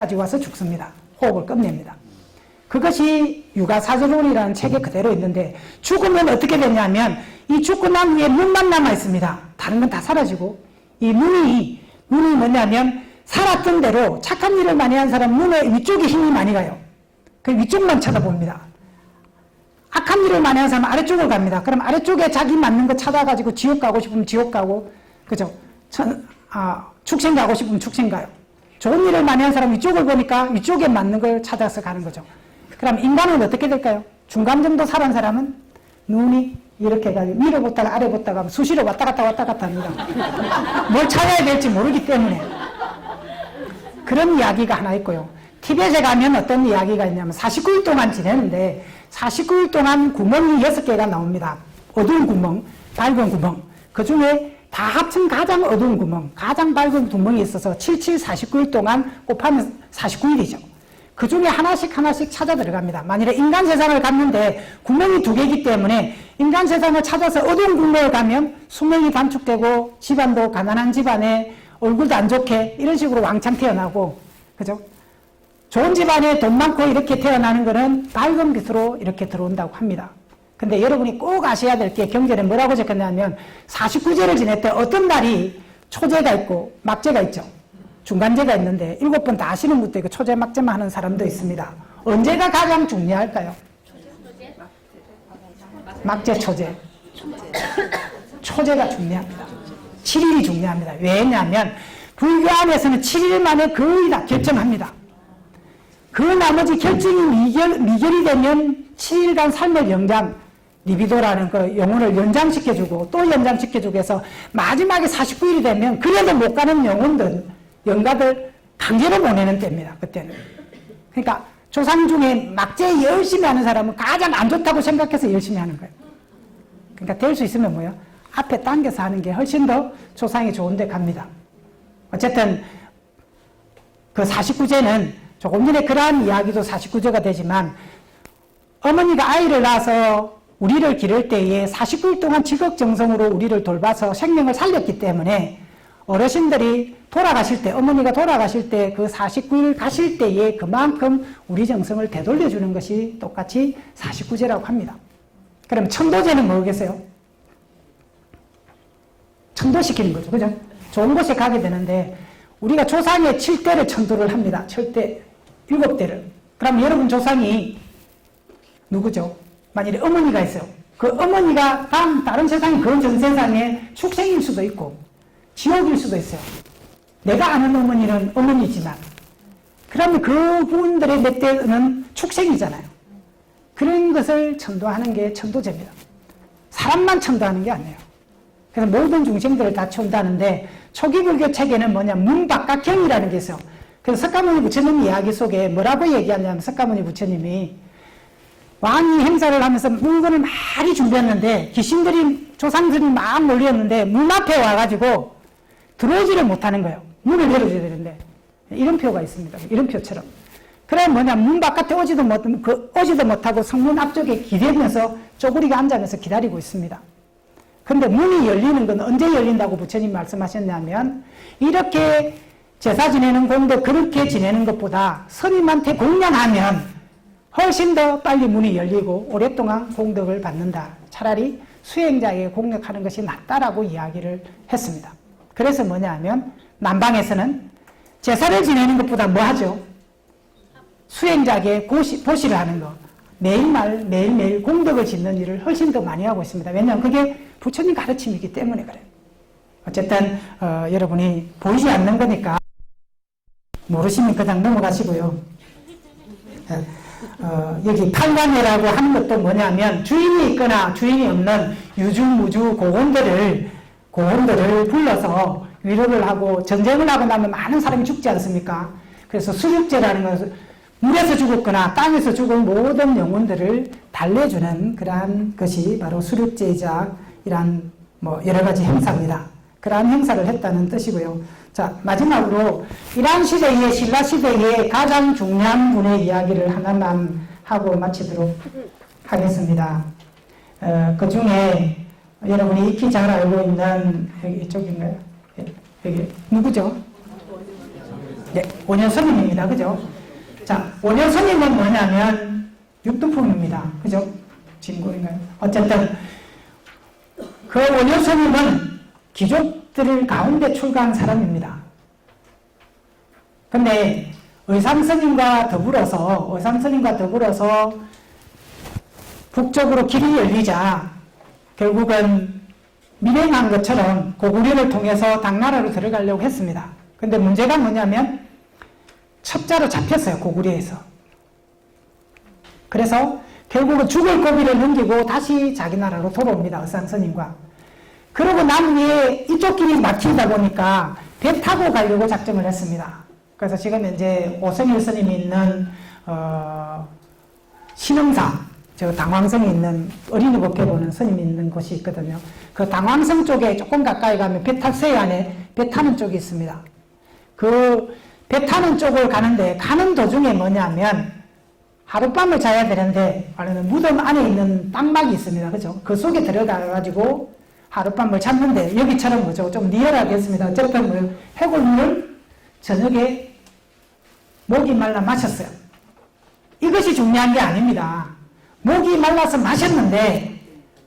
가지고 와서 죽습니다. 호흡을 끝냅니다. 그것이 육아사전론이라는 책에 그대로 있는데 죽으면 어떻게 되냐면 이 죽고 난 후에 눈만 남아 있습니다. 다른 건 다 사라지고 이 눈이 눈이 뭐냐면 살았던 대로 착한 일을 많이 한 사람 눈의 위쪽에 힘이 많이 가요. 그 위쪽만 쳐다봅니다. 악한 일을 많이 한 사람은 아래쪽을 갑니다. 그럼 아래쪽에 자기 맞는 거 찾아가지고 지옥 가고 싶으면 지옥 가고, 그죠? 천, 아, 축생 가고 싶으면 축생 가요. 좋은 일을 많이 한 사람 위쪽을 보니까 위쪽에 맞는 걸 찾아서 가는 거죠. 그럼 인간은 어떻게 될까요? 중간 정도 살은 사람은 눈이 이렇게 가지고 위로 보다가 아래 보다가 수시로 왔다 갔다 왔다 갔다 합니다. 뭘 찾아야 될지 모르기 때문에. 그런 이야기가 하나 있고요. 티벳에 가면 어떤 이야기가 있냐면 49일 동안 지내는데 49일 동안 구멍이 6개가 나옵니다. 어두운 구멍, 밝은 구멍. 그 중에 다 합친 가장 어두운 구멍, 가장 밝은 구멍이 있어서 77, 49일 동안 곱하면 49일이죠. 그 중에 하나씩 하나씩 찾아 들어갑니다. 만일에 인간 세상을 갔는데 구멍이 두 개이기 때문에 인간 세상을 찾아서 어두운 구멍을 가면 수명이 단축되고 집안도 가난한 집안에 얼굴도 안 좋게 이런 식으로 왕창 태어나고 그죠? 좋은 집안에 돈 많고 이렇게 태어나는 거는 밝은 빛으로 이렇게 들어온다고 합니다. 근데 여러분이 꼭 아셔야 될 게 경전에 뭐라고 적혔냐면 49제를 지낼 때 어떤 날이 초제가 있고 막제가 있죠. 중간제가 있는데 일곱 번다 하시는 분도 있고 초제 막제만 하는 사람도 있습니다. 언제가 가장 중요할까요? 막제 초제. 초제가 중요합니다. 7일이 중요합니다. 왜냐하면 불교 안에서는 7일 만에 거의 다 결정합니다. 그 나머지 결정이 미결, 미결이 되면 7일간 삶의 연장, 리비도라는 그 영혼을 연장시켜주고 또 연장시켜주고 해서 마지막에 49일이 되면 그래도 못 가는 영혼들, 영가들 강제로 보내는 때입니다. 그때는. 그러니까 조상 중에 막제 열심히 하는 사람은 가장 안 좋다고 생각해서 열심히 하는 거예요. 그러니까 될 수 있으면 뭐요? 앞에 당겨서 하는 게 훨씬 더 조상이 좋은데 갑니다. 어쨌든 그 49제는 조금 전에 그러한 이야기도 49제가 되지만 어머니가 아이를 낳아서 우리를 기를 때에 49일 동안 지극정성으로 우리를 돌봐서 생명을 살렸기 때문에 어르신들이 돌아가실 때, 어머니가 돌아가실 때 그 49일 가실 때에 그만큼 우리 정성을 되돌려 주는 것이 똑같이 49제라고 합니다. 그럼 천도제는 뭐겠어요? 천도시키는 거죠. 그죠? 좋은 곳에 가게 되는데 우리가 조상의 7대를 천도를 합니다. 7대, 7대를. 그럼 여러분 조상이 누구죠? 만일에 어머니가 있어요. 그 어머니가 다음 다른 세상에 그전 세상에 축생일 수도 있고 지옥일 수도 있어요. 내가 아는 어머니는 어머니지만 그러면 그분들의 몇 대는 축생이잖아요. 그런 것을 천도하는 게 천도제입니다. 사람만 천도하는 게 아니에요. 그래서 모든 중생들을 다 천도하는데 초기 불교 책에는 뭐냐 문박각형이라는 게 있어요. 그래서 석가모니 부처님 이야기 속에 뭐라고 얘기하냐면 석가모니 부처님이 왕이 행사를 하면서 물건을 많이 준비했는데 귀신들이 조상들이 막 몰렸는데 문 앞에 와가지고 들어오지를 못하는 거예요. 문을 열어줘야 되는데 이런 표가 있습니다. 이런 표처럼. 그래 뭐냐 문 바깥에 오지도 못 그, 오지도 못하고 성문 앞쪽에 기대면서 쪼그리가 앉아면서 기다리고 있습니다. 근데 문이 열리는 건 언제 열린다고 부처님 말씀하셨냐면 이렇게 제사 지내는 공도 그렇게 지내는 것보다 스님한테 공양하면 훨씬 더 빨리 문이 열리고 오랫동안 공덕을 받는다. 차라리 수행자에게 공격하는 것이 낫다라고 이야기를 했습니다. 그래서 뭐냐 하면 남방에서는 제사를 지내는 것보다 뭐 하죠? 수행자에게 고시, 보시를 하는 거. 매일말, 매일매일 공덕을 짓는 일을 훨씬 더 많이 하고 있습니다. 왜냐하면 그게 부처님 가르침이기 때문에 그래요. 어쨌든, 어, 여러분이 보이지 않는 거니까 모르시면 그냥 넘어가시고요. 어, 여기 팔관회라고 하는 것도 뭐냐면 주인이 있거나 주인이 없는 유주무주 고원들을 고원들을 불러서 위로를 하고 전쟁을 하고 나면 많은 사람이 죽지 않습니까? 그래서 수육제라는 것은 물에서 죽었거나 땅에서 죽은 모든 영혼들을 달래주는 그러한 것이 바로 수륙제이자 이러한 뭐 여러 가지 행사입니다. 그러한 행사를 했다는 뜻이고요. 자, 마지막으로 이란 시대의 신라 시대의 가장 중요한 분의 이야기를 하나만 하고 마치도록 하겠습니다. 어, 그 중에 여러분이 익히 잘 알고 있는 이쪽인가요? 여기 누구죠? 네, 원효 스님입니다. 그죠? 자, 원효 스님은 뭐냐면 육두품입니다. 그죠? 진골인가요? 어쨌든 그 원효 스님은 귀족 들 가운데 출가한 사람입니다. 근데 의상 스님과 더불어서 의상 스님과 더불어서 북쪽으로 길이 열리자 결국은 밀행한 것처럼 고구려를 통해서 당나라로 들어가려고 했습니다. 근데 문제가 뭐냐면 첩자로 잡혔어요. 고구려에서. 그래서 결국은 죽을 고비를 넘기고 다시 자기 나라로 돌아옵니다. 의상스님과. 그러고 난 후에 이쪽 길이 막히다 보니까 배 타고 가려고 작정을 했습니다. 그래서 지금 현재 오성일 스님이 있는 어, 신흥사 저 당황성에 있는 어린이 법회 보는 스님이 있는 곳이 있거든요. 그 당황성 쪽에 조금 가까이 가면 배 탈세 안에 배 타는 쪽이 있습니다. 그 배 타는 쪽을 가는데 가는 도중에 뭐냐면 하룻밤을 자야 되는데 무덤 안에 있는 땅막이 있습니다. 그죠? 그 속에 들어가가지고 하룻밤을 잤는데 여기처럼 뭐죠? 좀 리얼하게 했습니다. 어쨌든 뭐 해골물을 저녁에 목이 말라 마셨어요. 이것이 중요한 게 아닙니다. 목이 말라서 마셨는데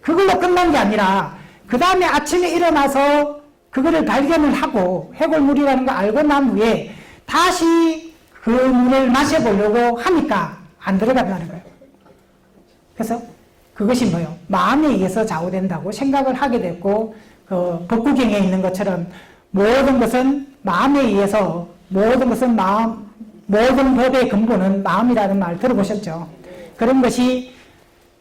그걸로 끝난 게 아니라 그 다음에 아침에 일어나서 그거를 발견을 하고 해골물이라는 거 알고 난 후에 다시 그 물을 마셔보려고 하니까 안 들어간다는 거예요. 그래서 그것이 뭐요? 마음에 의해서 좌우된다고 생각을 하게 됐고 그 법구경에 있는 것처럼 모든 것은 마음에 의해서 모든 것은 마음 모든 법의 근본은 마음이라는 말 들어보셨죠? 그런 것이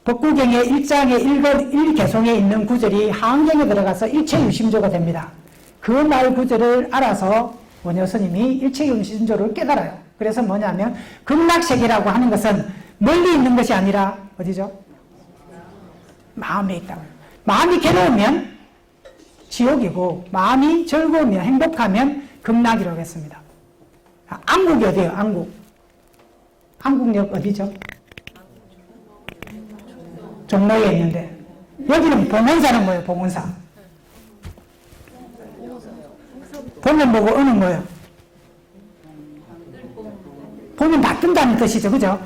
법구경의 1장의 1권 1개송에 있는 구절이 하안경에 들어가서 일체유심조가 됩니다. 그 말 구절을 알아서 원효 스님이 일체유심조를 깨달아요. 그래서 뭐냐면 극락세계라고 하는 것은 멀리 있는 것이 아니라 어디죠? 마음에 있다. 마음이 괴로우면 지옥이고 마음이 즐거우면 행복하면 극락이라고 했습니다. 아, 안국이 어디예요? 안국. 안국역 어디죠? 종로에 있는데 여기는 봉원사는 뭐예요? 봉원사. 보면 뭐고 어는 뭐예요? 보면 바꾼다는 뜻이죠. 그죠?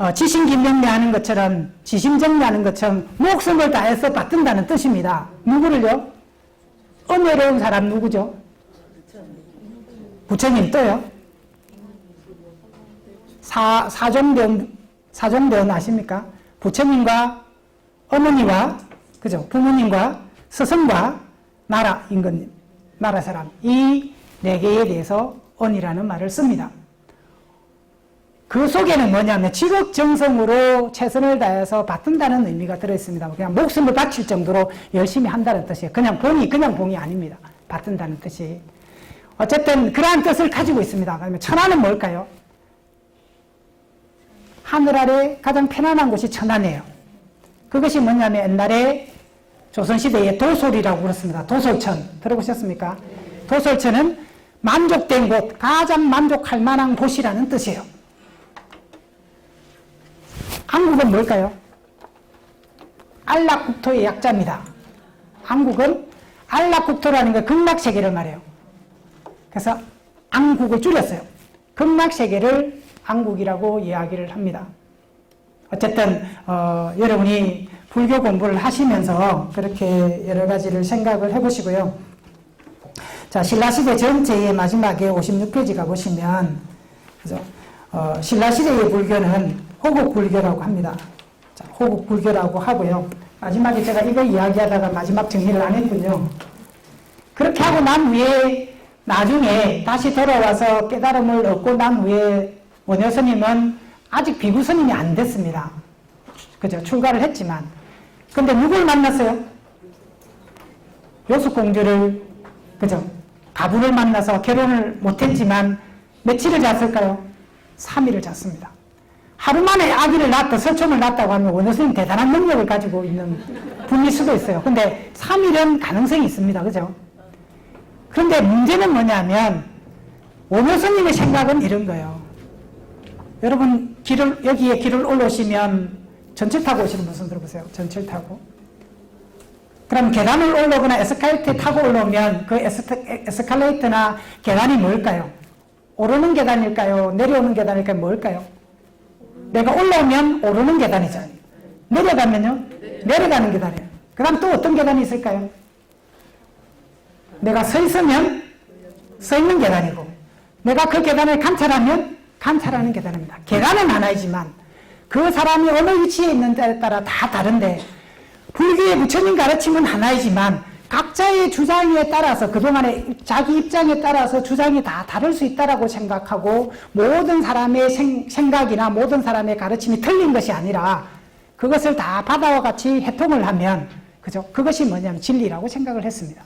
어, 지신김명래하는 것처럼 지심 정리하는 것처럼 목숨을 다해서 받든다는 뜻입니다. 누구를요? 은혜로운 사람 누구죠? 부처님 또요? 사, 사종대원, 사종대원 아십니까? 부처님과 어머니와, 그죠? 부모님과 스승과 나라 임금님, 나라 사람. 이 네 개에 대해서 언이라는 말을 씁니다. 그 속에는 뭐냐면 지극정성으로 최선을 다해서 받든다는 의미가 들어있습니다. 그냥 목숨을 바칠 정도로 열심히 한다는 뜻이에요. 그냥 봉이, 그냥 봉이 아닙니다. 받든다는 뜻이. 어쨌든 그러한 뜻을 가지고 있습니다. 그러면 천하는 뭘까요? 하늘 아래 가장 편안한 곳이 천안이에요. 그것이 뭐냐면 옛날에 조선시대에 도솔이라고 그랬습니다. 도솔천. 들어보셨습니까? 도솔천은 만족된 곳, 가장 만족할 만한 곳이라는 뜻이에요. 한국은 뭘까요? 안락국토의 약자입니다. 한국은 안락국토라는 게 극락세계를 말해요. 그래서 안국을 줄였어요. 극락세계를 안국이라고 이야기를 합니다. 어쨌든 어, 여러분이 불교 공부를 하시면서 그렇게 여러 가지를 생각을 해보시고요. 자, 신라시대 전체의 마지막에 56페이지가 보시면 그죠? 어, 신라시대의 불교는 호국 불교라고 합니다. 자, 호국 불교라고 하고요. 마지막에 제가 이거 이야기하다가 마지막 정리를 안 했군요. 그렇게 하고 난 후에 나중에 다시 돌아와서 깨달음을 얻고 난 후에 원효 스님은 아직 비구 스님이 안 됐습니다. 그죠? 출가를 했지만. 근데 누굴 만났어요? 요수공주를, 그죠? 가부를 만나서 결혼을 못했지만 며칠을 잤을까요? 3일을 잤습니다. 하루 만에 아기를 낳았다, 설총을 낳았다고 하면 스님 대단한 능력을 가지고 있는 분일 수도 있어요. 근데 3일은 가능성이 있습니다. 그죠? 그런데 문제는 뭐냐면 원효 스님의 생각은 이런 거예요. 여러분 길을 여기에 길을 올라오시면 전철 타고 오시는 분손 들어보세요. 전철 타고. 그럼 계단을 올라오거나 에스컬레이터 타고 올라오면 그 에스, 에스컬레이터나 계단이 뭘까요? 오르는 계단일까요? 내려오는 계단일까요? 뭘까요? 내가 올라오면 오르는 계단이죠. 내려가면요? 내려가는 계단이에요. 그 다음 또 어떤 계단이 있을까요? 내가 서 있으면 서 있는 계단이고, 내가 그 계단을 관찰하면 관찰하는 계단입니다. 계단은 하나이지만, 그 사람이 어느 위치에 있는지에 따라 다 다른데, 불교의 부처님 가르침은 하나이지만, 각자의 주장에 따라서 그동안에 자기 입장에 따라서 주장이 다 다를 수 있다라고 생각하고 모든 사람의 생, 생각이나 모든 사람의 가르침이 틀린 것이 아니라 그것을 다 바다와 같이 해통을 하면 그죠? 그것이 뭐냐면 진리라고 생각을 했습니다.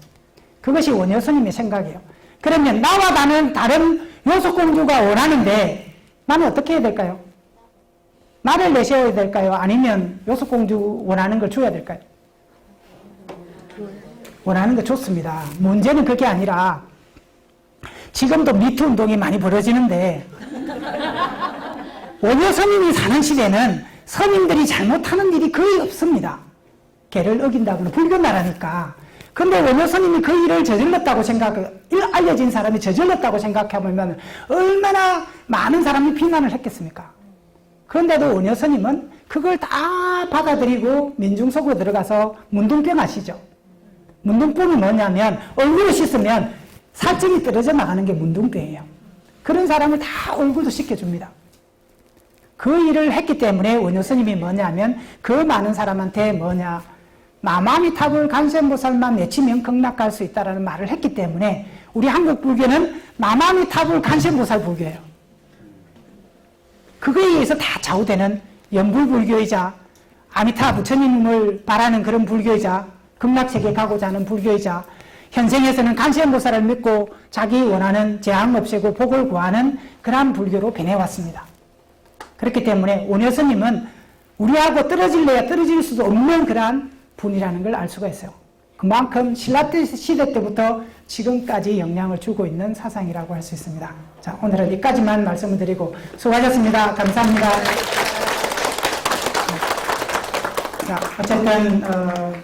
그것이 원효 스님의 생각이에요. 그러면 나와 나는 다른 요속공주가 원하는데 나는 어떻게 해야 될까요? 나를 내세워야 될까요? 아니면 요속공주 원하는 걸 줘야 될까요? 원하는 거 좋습니다. 문제는 그게 아니라 지금도 미투 운동이 많이 벌어지는데 원효 스님이 사는 시대는 스님들이 잘못하는 일이 거의 없습니다. 개를 어긴다거나 불교 나라니까. 근데 원효 스님이 그 일을 저질렀다고 생각, 일 알려진 사람이 저질렀다고 생각해보면 얼마나 많은 사람이 비난을 했겠습니까? 그런데도 원효 스님은 그걸 다 받아들이고 민중 속으로 들어가서 문둥병 아시죠? 문둥병이 뭐냐면 얼굴을 씻으면 살점이 떨어져 나가는 게 문둥병이에요. 그런 사람을 다 얼굴도 씻겨줍니다. 그 일을 했기 때문에 원효 스님이 뭐냐면 그 많은 사람한테 뭐냐 마마미탑을 간센보살만 외치면 극락갈 수 있다라는 말을 했기 때문에 우리 한국 불교는 마마미탑을 간센보살 불교예요. 그거에 의해서 다 좌우되는 연불 불교이자 아미타 부처님을 바라는 그런 불교이자 극락세계 가고자 하는 불교이자 현생에서는 간세음보살을 믿고 자기 원하는 재앙 없애고 복을 구하는 그러한 불교로 변해왔습니다. 그렇기 때문에 원효 스님은 우리하고 떨어질래야 떨어질 수도 없는 그러한 분이라는 걸 알 수가 있어요. 그만큼 신라 때 시대 때부터 지금까지 영향을 주고 있는 사상이라고 할 수 있습니다. 자, 오늘은 여기까지만 말씀을 드리고 수고하셨습니다. 감사합니다. 자, 어쨌든 어,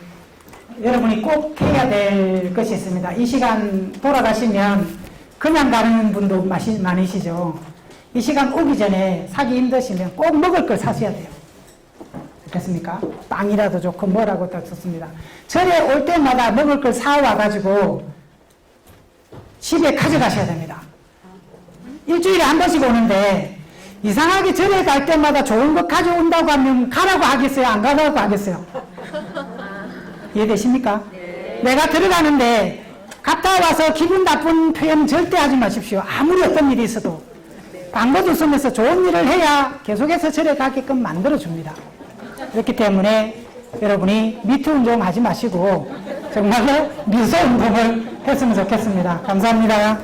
여러분이 꼭 해야 될 것이 있습니다. 이 시간 돌아가시면 그냥 가는 분도 마시, 많으시죠. 이 시간 오기 전에 사기 힘드시면 꼭 먹을 걸 사셔야 돼요. 됐습니까? 빵이라도 좋고 뭐라도 다 좋습니다. 절에 올 때마다 먹을 걸 사와가지고 집에 가져가셔야 됩니다. 일주일에 한 번씩 오는데 이상하게 절에 갈 때마다 좋은 것 가져온다고 하면 가라고 하겠어요? 안 가라고 하겠어요? 이해되십니까? 내가 들어가는데 갔다 와서 기분 나쁜 표현 절대 하지 마십시오. 아무리 어떤 일이 있어도 방법을 쓰면서 좋은 일을 해야 계속해서 절에 가게끔 만들어줍니다. 그렇기 때문에 여러분이 미투 운동 하지 마시고 정말로 미소 운동을 했으면 좋겠습니다. 감사합니다.